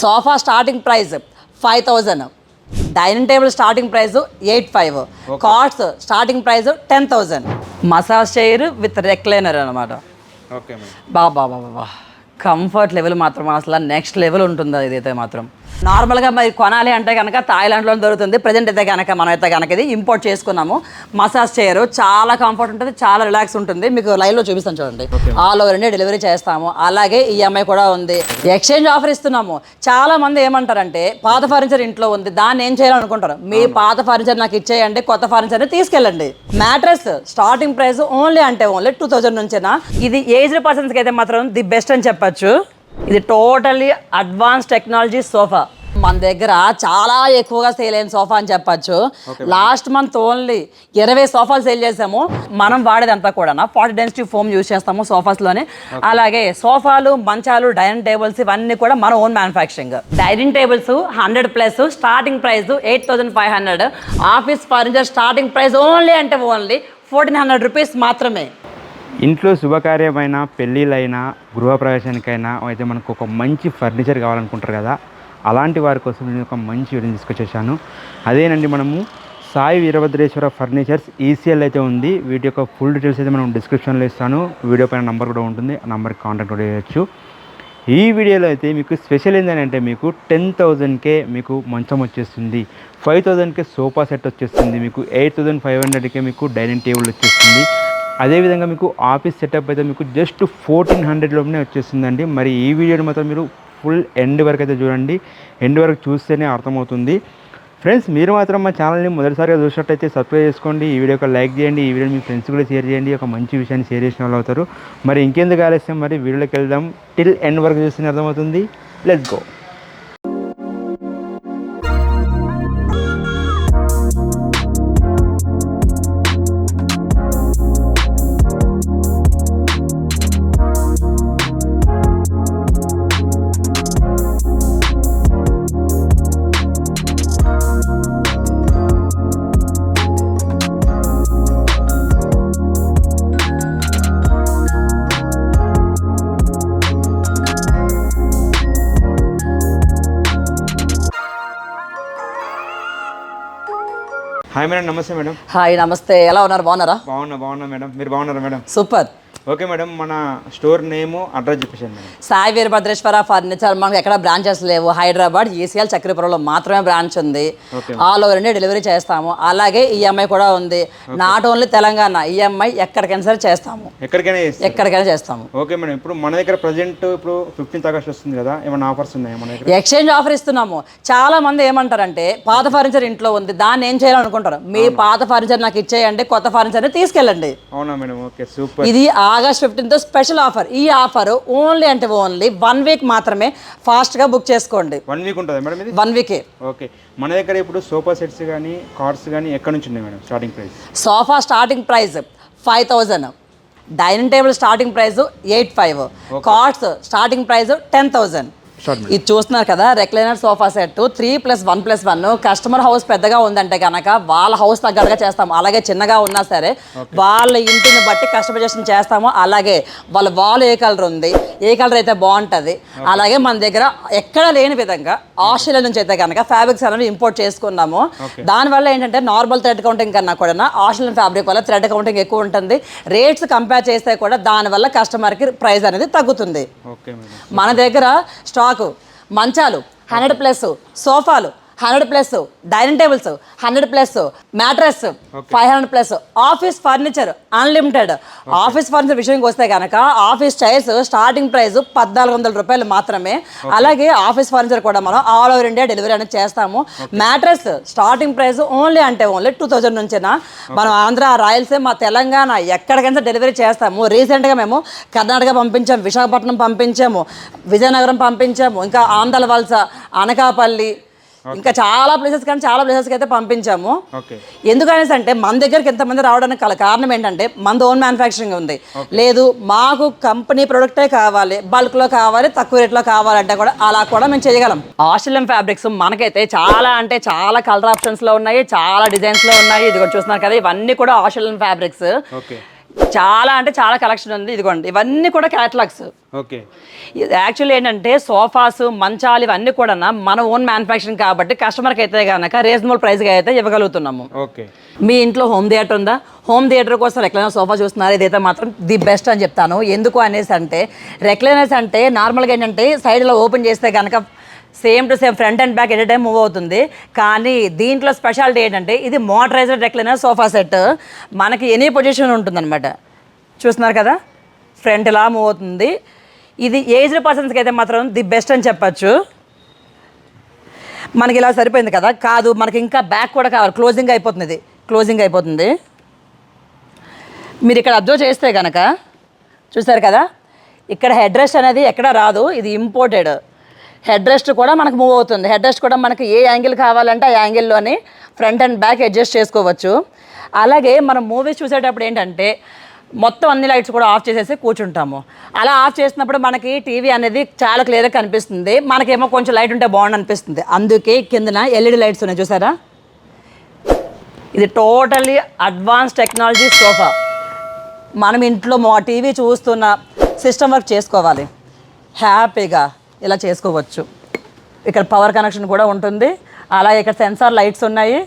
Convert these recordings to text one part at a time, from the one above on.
Sofa starting price five thousand. Dining table starting price eight five. Cots starting price ten thousand. Massage chair with recliner అనమాట బాబా బాబా బా comfort level మాత్రం అసలు next level ఉంటుంది ఇదైతే మాత్రం. నార్మల్గా మరి కొనాలి అంటే కనుక థాయిలాండ్లో దొరుకుతుంది. ప్రజెంట్ అయితే కనుక మనం అయితే కనుక ఇది ఇంపోర్ట్ చేసుకున్నాము. మసాజ్ చేయరు. చాలా కంఫర్ట్ ఉంటుంది. చాలా రిలాక్స్ ఉంటుంది. మీకు లైవ్లో చూపిస్తాను చూడండి. ఆల్ ఓవర్ ఇండియా డెలివరీ చేస్తాము. అలాగే ఈఎంఐ కూడా ఉంది. ఎక్స్చేంజ్ ఆఫర్ ఇస్తున్నాము. చాలా మంది ఏమంటారంటే పాత ఫర్నిచర్ ఇంట్లో ఉంది. దాన్ని ఏం చేయాలనుకుంటారు మీ పాత ఫర్నిచర్ నాకు ఇచ్చేయండి. కొత్త ఫర్నిచర్ని తీసుకెళ్ళండి. మ్యాట్రెస్ స్టార్టింగ్ ప్రైస్ ఓన్లీ అంటే ఓన్లీ టూ థౌజండ్ నుంచేనా? ఇది ఏజ్డ్ పర్సన్స్కి అయితే మాత్రం ది బెస్ట్ అని చెప్పొచ్చు. ఇది టోటల్లీ అడ్వాన్స్ టెక్నాలజీ సోఫా. మన దగ్గర చాలా ఎక్కువగా సేల్ అయిన సోఫా అని చెప్పొచ్చు. లాస్ట్ మంత్ ఓన్లీ ఇరవై సోఫాలు సేల్ చేసాము. మనం వాడేదంతా కూడా ఫార్టీ డెన్సిటీ ఫోమ్ యూస్ చేస్తాము సోఫాస్లోనే. అలాగే సోఫాలు మంచాలు డైనింగ్ టేబుల్స్ ఇవన్నీ కూడా మన own manufacturing dining tables hundred plus starting price eight thousand five hundred office furniture starting price only అంటే ఓన్లీ ఫోర్టీన్ హండ్రెడ్ రూపీస్ మాత్రమే. ఇంట్లో శుభకార్యమైన పెళ్ళిళ్ళైనా గృహప్రవేశానికైనా అయితే మనకు ఒక మంచి ఫర్నిచర్ కావాలనుకుంటారు కదా అలాంటి వారి కోసం నేను ఒక మంచి వీడియో తీసుకొచ్చేసాను. అదేనండి మనము సాయి వీరభద్రేశ్వర ఫర్నిచర్స్ ఈసీఎల్ అయితే ఉంది. వీటి యొక్క ఫుల్ డీటెయిల్స్ అయితే మనం డిస్క్రిప్షన్లో ఇస్తాను. వీడియో పైన నంబర్ కూడా ఉంటుంది. ఆ నెంబర్కి కాంటాక్ట్ కూడా చేయొచ్చు. ఈ వీడియోలో అయితే మీకు స్పెషల్ ఏంటంటే మీకు టెన్ థౌజండ్కే మీకు మంచం వచ్చేస్తుంది. ఫైవ్ థౌజండ్కే సోఫా సెట్ వచ్చేస్తుంది మీకు. ఎయిట్ థౌజండ్ ఫైవ్ హండ్రెడ్కే మీకు డైనింగ్ టేబుల్ వచ్చేస్తుంది. అదేవిధంగా మీకు ఆఫీస్ సెటప్ అయితే మీకు జస్ట్ ఫోర్టీన్ హండ్రెడ్ లోపలనే వచ్చేస్తుందండి మరి ఈ వీడియోని మాత్రం మీరు ఫుల్ ఎండ్ వరకు అయితే చూడండి. ఎండ్ వరకు చూస్తేనే అర్థమవుతుంది. ఫ్రెండ్స్ మీరు మాత్రం మా ఛానల్ని మొదటిసారిగా చూసినట్టయితే సబ్స్క్రైబ్ చేసుకోండి. ఈ వీడియోకి లైక్ చేయండి. ఈ వీడియో మీ ఫ్రెండ్స్ కూడా షేర్ చేయండి. ఒక మంచి విషయాన్ని షేర్ చేసిన వాళ్ళు అవుతారు. మరి ఇంకెందుకు ఆలస్యం? మరి వీడియోలోకి వెళ్దాం. టిల్ ఎండ్ వరకు చూస్తేనే అర్థమవుతుంది. Let's go. హాయ్ మేడం నమస్తే మేడం. హాయ్ నమస్తే. ఎలా ఉన్నారు? బాగున్నారా? బాగున్నా బాగున్నా మేడం. మీరు బాగున్నారా మేడం? సూపర్. ఓకే మేడం మన స్టోర్ నేము అడ్రస్ చెప్పేసాను సాయి వీరభద్రేశ్వర ఫర్నిచర్ మనకు ఎక్కడ బ్రాంచెస్ లేవు. హైదరాబాద్ ఈసీఎల్ చక్రపురంలో మాత్రమే బ్రాంచ్ ఉంది. ఆల్ ఓవర్ ఇండియా డెలివరీ చేస్తాము. అలాగే ఈఎంఐ కూడా ఉంది. నాట్ ఓన్లీ తెలంగాణ ఈఎంఐ ఎక్కడికైనా సరే చేస్తాము. ఎక్కడికైనా ఎక్కడికైనా చేస్తాము. ఓకే మేడం ఇప్పుడు మన దగ్గర ప్రజెంట్ ఇప్పుడు ఫిఫ్టీన్త్ ఆగస్ట్ వస్తుంది కదా ఏమైనా ఆఫర్స్ ఉన్నాయా మన దగ్గర? ఎక్స్చేంజ్ ఆఫర్ ఇస్తున్నాము. చాలా మంది ఏమంటారంటే పాత ఫర్నిచర్ ఇంట్లో ఉంది దాన్ని ఏం చేయాలనుకుంటారు మీ పాత ఫర్నిచర్ నాకు ఇచ్చేయండి కొత్త ఫర్నిచర్ని తీసుకెళ్ళండి. అవునా మేడం? Okay super. ఇది ఆగస్ట్ ఫిఫ్టీన్త్ స్పెషల్ ఆఫర్. ఈ ఆఫర్ ఓన్లీ అంటే ఓన్లీ వన్ వీక్ మాత్రమే ఫాస్ట్గా బుక్ చేసుకోండి. వన్ వీక్ ఉంటుందా మేడం ఇది? వన్ వీకే. ఓకే. మన దగ్గర ఇప్పుడు సోఫా సెట్స్ కానీ కార్స్ కానీ ఎక్కడ నుంచి ఉన్నాయి madam starting price? Sofa starting price five thousand. Dining table starting price eight five. Cots starting price ten thousand. ఇది చూస్తున్నారు కదా recliner sofa set three plus one plus one customer house పెద్దగా ఉందంటే కనుక వాళ్ళ హౌస్ తగ్గట్టుగా చేస్తాము. అలాగే చిన్నగా ఉన్నా సరే వాళ్ళ ఇంటిని బట్టి కస్టమైజేషన్ చేస్తాము. అలాగే వాళ్ళ వాల్ ఏ కలర్ ఉంది ఏ కలర్ అయితే బాగుంటుంది అలాగే మన దగ్గర ఎక్కడ లేని విధంగా ఆస్ట్రేలియా నుంచి అయితే కనుక ఫ్యాబ్రిక్స్ అనేవి ఇంపోర్ట్ చేసుకున్నాము. దానివల్ల ఏంటంటే నార్మల్ థ్రెడ్ కౌంటింగ్ కన్నా కూడా ఆస్ట్రేలియన్ ఫ్యాబ్రిక్ వల్ల థ్రెడ్ కౌంటింగ్ ఎక్కువ ఉంటుంది. రేట్స్ కంపేర్ చేస్తే కూడా దానివల్ల కస్టమర్కి ప్రైస్ అనేది తగ్గుతుంది. మన దగ్గర స్టాకు మంచాలు హండ్రెడ్ ప్లస్ సోఫాలు hundred plus dining tables hundred plus mattress five hundred plus office furniture unlimited. Office furniture విషయానికి వస్తే కనుక ఆఫీస్ చైర్స్ స్టార్టింగ్ ప్రైస్ పద్నాలుగు వందల రూపాయలు మాత్రమే. అలాగే ఆఫీస్ ఫర్నిచర్ కూడా మనం ఆల్ ఓవర్ ఇండియా డెలివరీ అనేది చేస్తాము. మ్యాట్రెస్ స్టార్టింగ్ ప్రైస్ ఓన్లీ అంటే ఓన్లీ టూ థౌజండ్ నుంచేనా? మనం ఆంధ్ర రాయలసీమ తెలంగాణ ఎక్కడికైనా డెలివరీ చేస్తాము. రీసెంట్గా మేము కర్ణాటక పంపించాము విశాఖపట్నం పంపించాము విజయనగరం పంపించాము ఇంకా ఆంధ్ర వలస అనకాపల్లి ఇంకా చాలా ప్లేసెస్ కానీ చాలా ప్లేసెస్కి అయితే పంపించాము. ఓకే. ఎందుకనేసి అంటే మన దగ్గరికి ఎంతమంది రావడానికి గల కారణం ఏంటంటే మన ఓన్ మ్యానుఫ్యాక్చరింగ్ ఉంది. లేదు మాకు కంపెనీ ప్రొడక్టే కావాలి బల్క్లో కావాలి తక్కువ రేట్లో కావాలంటే కూడా అలా కూడా మేము చేయగలం. ఆస్ట్రేలియన్ ఫ్యాబ్రిక్స్ మనకైతే చాలా అంటే చాలా కలర్ ఆప్షన్స్లో ఉన్నాయి చాలా డిజైన్స్లో ఉన్నాయి. ఇది కూడా చూస్తున్నారు కదా ఇవన్నీ కూడా ఆస్ట్రేలియన్ ఫ్యాబ్రిక్స్ ఓకే. చాలా అంటే చాలా కలెక్షన్ ఉంది. ఇదిగోండి. ఇవన్నీ కూడా క్యాటలాగ్స్ ఓకే. యాక్చువల్లీ ఏంటంటే సోఫాస్ మంచాలు ఇవన్నీ కూడా మన ఓన్ మ్యానుఫ్యాక్చరింగ్ కాబట్టి కస్టమర్కి అయితే కనుక రీజనబుల్ ప్రైస్గా అయితే ఇవ్వగలుగుతున్నాము. ఓకే. మీ ఇంట్లో హోమ్ థియేటర్ ఉందా? హోమ్ థియేటర్ కోసం రెక్లైనర్ సోఫా చూస్తున్నారు. ఇదైతే మాత్రం ది బెస్ట్ అని చెప్తాను. ఎందుకు అనేసి అంటే రెక్లైనర్స్ అంటే నార్మల్గా ఏంటంటే సైడ్లో ఓపెన్ చేస్తే కనుక same to same front and back at time move అవుతుంది. కానీ దీంట్లో స్పెషాలిటీ ఏంటంటే ఇది మోటరైజ్డ్ రెక్లైనర్ సోఫా సెట్. మనకి ఎనీ పొజిషన్ ఉంటుందన్నమాట. చూస్తున్నారు కదా? ఫ్రంట్ ఇలా మూవ్ అవుతుంది. ఇది ఏజ్డ్ పర్సన్స్కి అయితే మాత్రం ది బెస్ట్ అని చెప్పచ్చు. మనకి ఇలా సరిపోయింది కదా? కాదు మనకి ఇంకా బ్యాక్ కూడా కావాలి. క్లోజింగ్ అయిపోతుంది ఇది. క్లోజింగ్ అయిపోతుంది. మీరు ఇక్కడ అబ్జర్వ్ చేస్తే కనుక చూసారు కదా? ఇక్కడ హెడ్ రెస్ట్ అనేది ఎక్కడ రాదు. ఇది ఇంపోర్టెడ్. హెడ్ రెస్ట్ కూడా మనకు మూవ్ అవుతుంది. హెడ్ రెస్ట్ కూడా మనకి ఏ యాంగిల్ కావాలంటే ఆ యాంగిల్లోని ఫ్రంట్ అండ్ బ్యాక్ అడ్జస్ట్ చేసుకోవచ్చు. అలాగే మనం మూవీస్ చూసేటప్పుడు ఏంటంటే మొత్తం అన్ని లైట్స్ కూడా ఆఫ్ చేసేసి కూర్చుంటాము. అలా ఆఫ్ చేసినప్పుడు మనకి టీవీ అనేది చాలా క్లియర్గా కనిపిస్తుంది. మనకేమో కొంచెం లైట్ ఉంటే బాగుండు అనిపిస్తుంది. అందుకే కిందన ఎల్ఈడి లైట్స్ ఉన్నాయి చూసారా? ఇది టోటల్లీ అడ్వాన్స్ టెక్నాలజీ సోఫా. మనం ఇంట్లో మా టీవీ చూస్తున్న సిస్టమ్ వర్క్ చేసుకోవాలి. హ్యాపీగా. ఇలా చేసుకోవచ్చు. ఇక్కడ పవర్ కనెక్షన్ కూడా ఉంటుంది. అలాగే ఇక్కడ సెన్సార్ లైట్స్ ఉన్నాయి.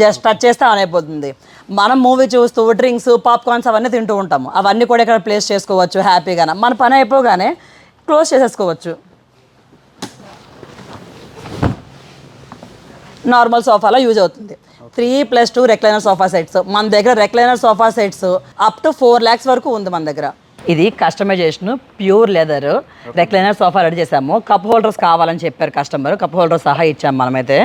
జస్ట్ టచ్ చేస్తే ఆన్ అయిపోతుంది. మనం మూవీ చూస్తూ డ్రింక్స్ పాప్కార్న్స్ అవన్నీ తింటూ ఉంటాము. అవన్నీ కూడా ఇక్కడ ప్లేస్ చేసుకోవచ్చు హ్యాపీగా మన పని అయిపోగానే క్లోజ్ చేసేసుకోవచ్చు. నార్మల్ సోఫాలో యూజ్ అవుతుంది. Three plus two recliner sofa sets మన దగ్గర recliner sofa sets up to four lakhs వరకు ఉంది మన దగ్గర. ఇది customisation pure leather recliner sofa ready చేసాము కప్ హోల్డర్స్ కావాలని చెప్పారు కస్టమర్ కప్ హోల్డర్ సహా ఇచ్చాము మనమైతే.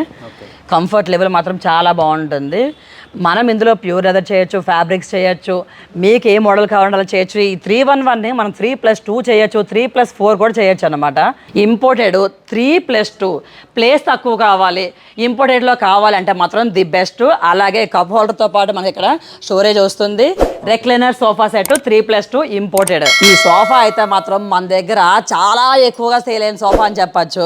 కంఫర్ట్ లెవెల్ మాత్రం చాలా బాగుంటుంది. మనం ఇందులో ప్యూర్ లెదర్ చేయొచ్చు ఫ్యాబ్రిక్స్ చేయొచ్చు మీకు ఏ మోడల్ కావాలంటే అలా చేయొచ్చు. ఈ త్రీ వన్ వన్ని మనం త్రీ ప్లస్ టూ చేయొచ్చు త్రీ ప్లస్ ఫోర్ కూడా చేయొచ్చు అనమాట imported three plus two place తక్కువ కావాలి. ఇంపోర్టెడ్లో కావాలంటే మాత్రం ది బెస్ట్ అలాగే కప్ హోల్డర్తో పాటు మనకి ఇక్కడ స్టోరేజ్ వస్తుంది. Recliner sofa set three plus two imported ఈ సోఫా అయితే మాత్రం మన దగ్గర చాలా ఎక్కువగా సేల్ అయిన సోఫా అని చెప్పచ్చు.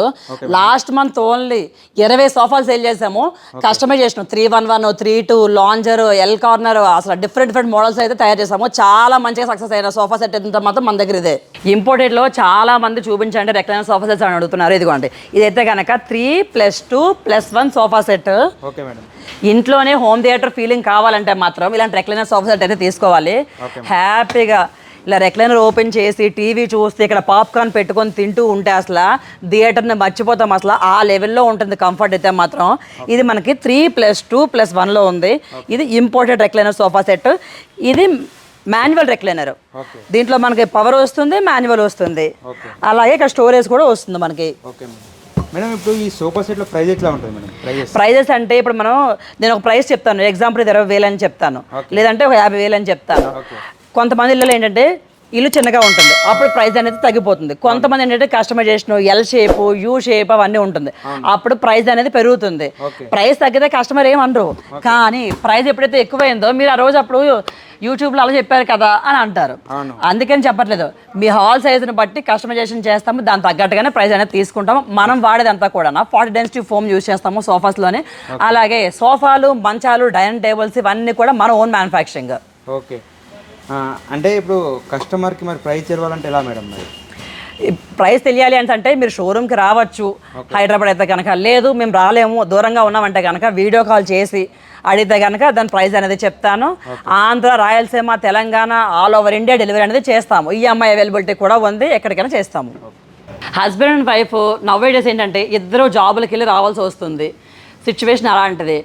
లాస్ట్ మంత్ ఓన్లీ ఇరవై సోఫాలు సేల్ చేసాము. Customisation three one one three two lounger L corner అసలు డిఫరెంట్ డిఫరెంట్ మోడల్స్ అయితే తయారు చేసాము చాలా మంచిగా సక్సెస్ అయిన సోఫా సెట్ ఎంత మాత్రం మన దగ్గర ఇదే. ఇంపోర్టెడ్లో చాలా మంది చూపించండి రెక్లైనర్ సోఫా సెట్స్ అని అడుగుతున్నారు. ఇదిగోండి ఇదైతే కనుక three plus two plus one sofa set okay madam ఇంట్లోనే హోమ్ థియేటర్ ఫీలింగ్ కావాలంటే మాత్రం ఇలాంటి రెక్లైనర్ సోఫా సెట్ అయితే తీసుకోవాలి. హ్యాపీగా ఇలా రెక్లైనర్ ఓపెన్ చేసి టీవీ చూస్తే ఇక్కడ పాప్కార్న్ పెట్టుకొని తింటూ ఉంటే అసలు థియేటర్ని మర్చిపోతాం అసలు. ఆ లెవెల్లో ఉంటుంది కంఫర్ట్ అయితే మాత్రం. ఇది మనకి త్రీ ప్లస్ టూ ప్లస్ వన్లో ఉంది. ఇది ఇంపోర్టెడ్ రెక్లైనర్ సోఫా సెట్. ఇది మాన్యువల్ రెక్లైనర్. దీంట్లో మనకి పవర్ వస్తుంది మాన్యువల్ వస్తుంది. అలాగే ఇక్కడ స్టోరేజ్ కూడా వస్తుంది మనకి. Okay madam. ఇప్పుడు ఈ సోఫా సెట్లో ప్రైస్ ఎట్లా ఉంటుంది మేడం? ప్రైజెస్? ప్రైజెస్ అంటే ఇప్పుడు మనం నేను ఒక ప్రైస్ చెప్తాను. ఎగ్జాంపుల్ ఇది ఇరవై వేలు అని చెప్తాను. లేదంటే ఒక యాభై వేలు అని చెప్తాను. కొంతమంది ఇళ్ళలో ఏంటంటే ఇల్లు చిన్నగా ఉంటుంది. అప్పుడు ప్రైస్ అనేది తగ్గిపోతుంది. కొంతమంది ఏంటంటే customisation L shape U shape అవన్నీ ఉంటుంది. అప్పుడు ప్రైస్ అనేది పెరుగుతుంది. ప్రైస్ తగ్గితే కస్టమర్ ఏమనరు కానీ ప్రైస్ ఎప్పుడైతే ఎక్కువైందో మీరు ఆ రోజు అప్పుడు యూట్యూబ్లో అలా చెప్పారు కదా అని అంటారు. అందుకని చెప్పట్లేదు. మీ హాల్ సైజుని బట్టి కస్టమైజేషన్ చేస్తాము. దాని తగ్గట్టుగానే ప్రైస్ అనేది తీసుకుంటాము. మనం వాడేదంతా కూడా ఫార్టీ డెన్సిటీ ఫోమ్ యూజ్ చేస్తాము సోఫాస్లోనే అలాగే సోఫాలు మంచాలు డైనింగ్ టేబుల్స్ ఇవన్నీ కూడా మన ఓన్ మ్యానుఫ్యాక్చరింగ్ ఓకే. అంటే ఇప్పుడు కస్టమర్కి మరి ప్రైస్ తెలవాలంటే ఎలా మేడం మరి? ప్రైస్ తెలియాలి అంటే అంటే మీరు షోరూమ్కి రావచ్చు. హైదరాబాద్ అయితే కనుక లేదు మేము రాలేము దూరంగా ఉన్నామంటే కనుక వీడియో కాల్ చేసి అడిగితే కనుక దాని ప్రైస్ అనేది చెప్తాను. Andhra Rayalaseema Telangana all over India delivery అనేది చేస్తాము. ఈఎంఐ అవైలబిలిటీ కూడా ఉంది ఎక్కడికైనా చేస్తాము. హస్బెండ్ అండ్ వైఫ్ నవ్వే డేస్ ఏంటంటే ఇద్దరు జాబులకి వెళ్ళి రావాల్సి వస్తుంది. సిచ్యువేషన్ అలాంటిది.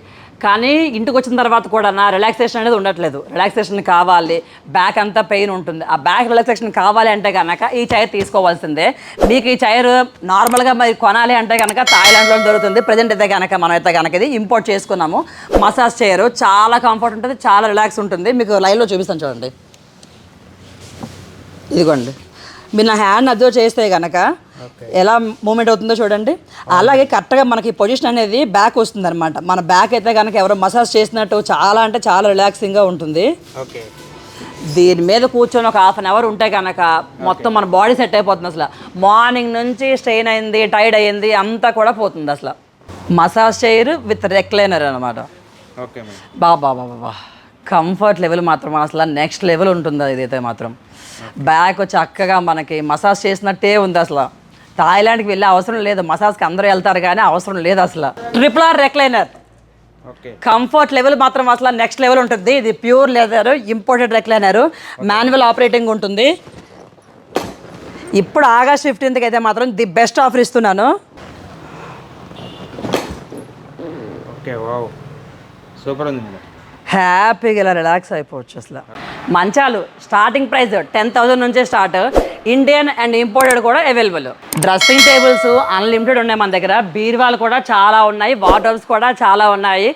కానీ ఇంటికి వచ్చిన తర్వాత కూడా నా రిలాక్సేషన్ అనేది ఉండట్లేదు. రిలాక్సేషన్ కావాలి. బ్యాక్ అంతా పెయిన్ ఉంటుంది. ఆ బ్యాక్ రిలాక్సేషన్ కావాలి అంటే కనుక ఈ చైర్ తీసుకోవాల్సిందే. మీకు ఈ చైర్ నార్మల్గా మరి కొనాలి అంటే కనుక థాయిలాండ్లో దొరుకుతుంది. ప్రజెంట్ అయితే కనుక మనం అయితే కనుక ఇది ఇంపోర్ట్ చేసుకున్నాము. మసాజ్ చైర్ చాలా కంఫర్ట్ ఉంటుంది చాలా రిలాక్స్ ఉంటుంది. మీకు లైవ్లో చూపిస్తాను చూడండి. ఇదిగోండి. మీరు నా హ్యాండ్ అబ్జర్వ్ చేస్తే కనుక ఎలా మూమెంట్ అవుతుందో చూడండి. అలాగే కరెక్ట్గా మనకి పొజిషన్ అనేది బ్యాక్ వస్తుంది అనమాట మన బ్యాక్ అయితే కనుక ఎవరో మసాజ్ చేసినట్టు చాలా అంటే చాలా రిలాక్సింగ్గా ఉంటుంది. ఓకే దీని మీద కూర్చొని ఒక హాఫ్ అన్ అవర్ ఉంటే కనుక మొత్తం మన బాడీ సెట్ అయిపోతుంది అసలు. మార్నింగ్ నుంచి స్ట్రెయిన్ అయింది టైర్డ్ అయింది అంతా కూడా పోతుంది అసలు. మసాజ్ చైర్ విత్ రెక్లైనర్ అనమాట ఓకే మేడం బా బా బా బా, బా. కంఫర్ట్ లెవెల్ మాత్రం అసలు నెక్స్ట్ లెవెల్ ఉంటుంది అది ఇదైతే మాత్రం బ్యాక్ చక్కగా మనకి మసాజ్ చేసినట్టే ఉంది అసలు. థాయిలాండ్కి వెళ్ళే అవసరం లేదు. మసాజ్కి అందరూ వెళ్తారు కానీ అవసరం లేదు అసలు. Triple R recliner okay. Comfort level మాత్రం అసలు నెక్స్ట్ లెవెల్ ఉంటుంది. ఇది pure leather imported recliner manual operating ఉంటుంది. ఇప్పుడు ఆగస్ట్ ఫిఫ్టీన్త్కి అయితే మాత్రం ది బెస్ట్ ఆఫర్ ఇస్తున్నాను. సూపర్ ఉంది హ్యాపీగా ఇలా రిలాక్స్ అయిపోవచ్చు అసలు. మంచాలు స్టార్టింగ్ ప్రైస్ టెన్ థౌసండ్ నుంచే స్టార్ట్ ఇండియన్ అండ్ ఇంపోర్టెడ్ కూడా అవైలబుల్. డ్రెస్సింగ్ టేబుల్స్ అన్లిమిటెడ్ ఉన్నాయి మన దగ్గర. బీర్వాలు కూడా చాలా ఉన్నాయి. వాటర్స్ కూడా చాలా ఉన్నాయి.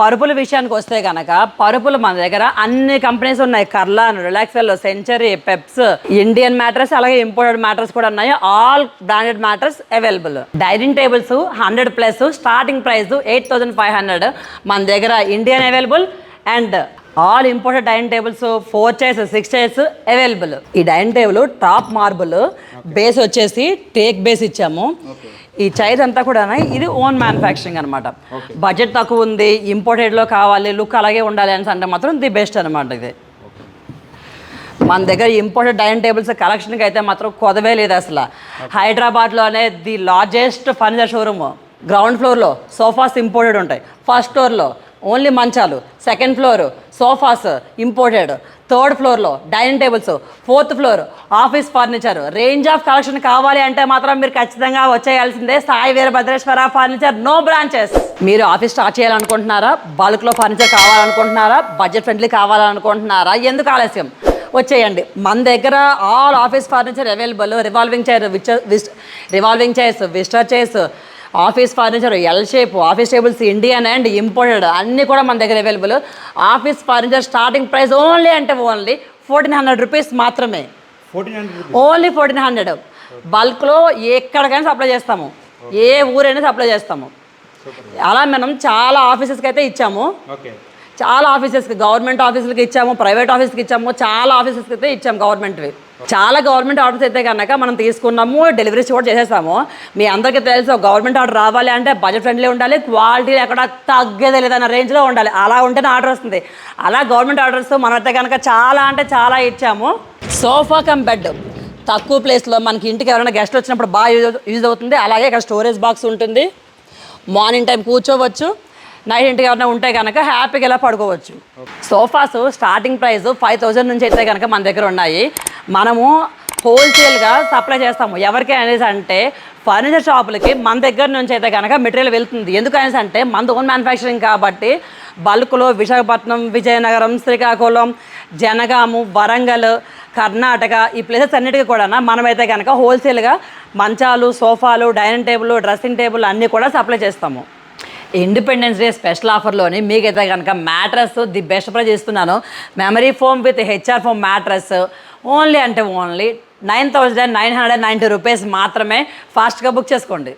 పరుపుల విషయానికి వస్తే కనుక పరుపులు మన దగ్గర అన్ని కంపెనీస్ ఉన్నాయి. Kurlon Relaxcel Centuary Peps Indian mattress అలాగే ఇంపోర్టెడ్ మ్యాట్రస్ కూడా ఉన్నాయి. All branded mattress available. Dining tables hundred plus starting price eight thousand five hundred. మన దగ్గర Indian available. And all imported dining tables four chairs six chairs available ఈ dining table top marble base వచ్చేసి teak base ఇచ్చాము. ఈ chair అంతా కూడా ఇది own manufacturing అనమాట బడ్జెట్ తక్కువ ఉంది ఇంపోర్టెడ్లో కావాలి లుక్ అలాగే ఉండాలి అని అంటే మాత్రం ది బెస్ట్ అనమాట ఇది. మన దగ్గర ఇంపోర్టెడ్ డైనింగ్ టేబుల్స్ కలెక్షన్కి అయితే మాత్రం కొదవే లేదు అసలు. హైదరాబాద్లోనే the largest furniture showroom ground ఫ్లోర్లో సోఫాస్ ఇంపోర్టెడ్ ఉంటాయి. ఫస్ట్ ఫ్లోర్లో ఓన్లీ మంచాలు. Second floor sofas imported. Third ఫ్లోర్లో dining tables fourth floor office furniture. Range of collection కావాలి అంటే మాత్రం మీరు ఖచ్చితంగా వచ్చేయాల్సిందే Sai Veerabhadreshwara furniture no branches. మీరు ఆఫీస్ స్టార్ట్ చేయాలనుకుంటున్నారా? బల్క్లో ఫర్నిచర్ కావాలనుకుంటున్నారా? బడ్జెట్ ఫ్రెండ్లీ కావాలనుకుంటున్నారా? ఎందుకు ఆలస్యం? వచ్చేయండి. మన దగ్గర all office furniture available. Revolving chair which revolving chairs visitor chairs office furniture L shape office tables Indian and imported అన్నీ కూడా మన దగ్గర available office furniture starting price only అంటే ఓన్లీ ఫోర్టీన్ హండ్రెడ్ రూపీస్ మాత్రమే. ఓన్లీ ఫోర్టీన్ హండ్రెడ్ బల్క్లో ఎక్కడికైనా supply చేస్తాము. ఏ ఊరైనా supply చేస్తాము. అలా మనం చాలా ఆఫీసెస్కి అయితే ఇచ్చాము. చాలా ఆఫీసెస్కి గవర్నమెంట్ ఆఫీసులకి ఇచ్చాము ప్రైవేట్ ఆఫీస్కి ఇచ్చాము చాలా ఆఫీసెస్కి అయితే ఇచ్చాము గవర్నమెంట్వి చాలా గవర్నమెంట్ ఆర్డర్స్ అయితే కనుక మనం తీసుకున్నాము డెలివరీస్ కూడా చేసేస్తాము. మీ అందరికీ తెలుసు గవర్నమెంట్ ఆర్డర్ రావాలి అంటే బడ్జెట్ ఫ్రెండ్లీ ఉండాలి క్వాలిటీ ఎక్కడ తగ్గేదే లేదన్న రేంజ్లో ఉండాలి. అలా ఉంటేనే ఆర్డర్ వస్తుంది. అలా గవర్నమెంట్ ఆర్డర్స్ మనమైతే కనుక చాలా అంటే చాలా ఇచ్చాము. సోఫా కమ్ బెడ్ తక్కువ ప్లేస్లో మనకి ఇంటికి ఎవరైనా గెస్ట్ వచ్చినప్పుడు బాగా యూజ్ యూజ్ అవుతుంది. అలాగే ఇక్కడ స్టోరేజ్ బాక్స్ ఉంటుంది. మార్నింగ్ టైం కూర్చోవచ్చు. నైట్ ఇంటికి ఎవరైనా ఉంటే కనుక హ్యాపీగా ఇలా పడుకోవచ్చు? Sofas starting price five thousand నుంచి అయితే కనుక మన దగ్గర ఉన్నాయి. మనము హోల్సేల్గా సప్లై చేస్తాము. ఎవరికి అనేసి అంటే ఫర్నిచర్ షాపులకి మన దగ్గర నుంచి అయితే కనుక మెటీరియల్ వెళ్తుంది. ఎందుకు అనేసి అంటే మన ఓన్ మ్యానుఫ్యాక్చరింగ్ కాబట్టి బల్క్లో విశాఖపట్నం విజయనగరం శ్రీకాకుళం జనగాము వరంగల్ కర్ణాటక ఈ ప్లేసెస్ అన్నిటికీ కూడా మనమైతే కనుక హోల్సేల్గా మంచాలు సోఫాలు డైనింగ్ టేబుల్ డ్రెస్సింగ్ టేబుల్ అన్నీ కూడా సప్లై చేస్తాము. ఇండిపెండెన్స్ డే స్పెషల్ ఆఫర్లోని మీకైతే కనుక మ్యాట్రస్ ది బెస్ట్ ప్రైజ్ ఇస్తున్నాను. Memory foam with HR foam mattress only అంటే only nine thousand nine hundred ninety rupees మాత్రమే ఫాస్ట్గా బుక్ చేసుకోండి.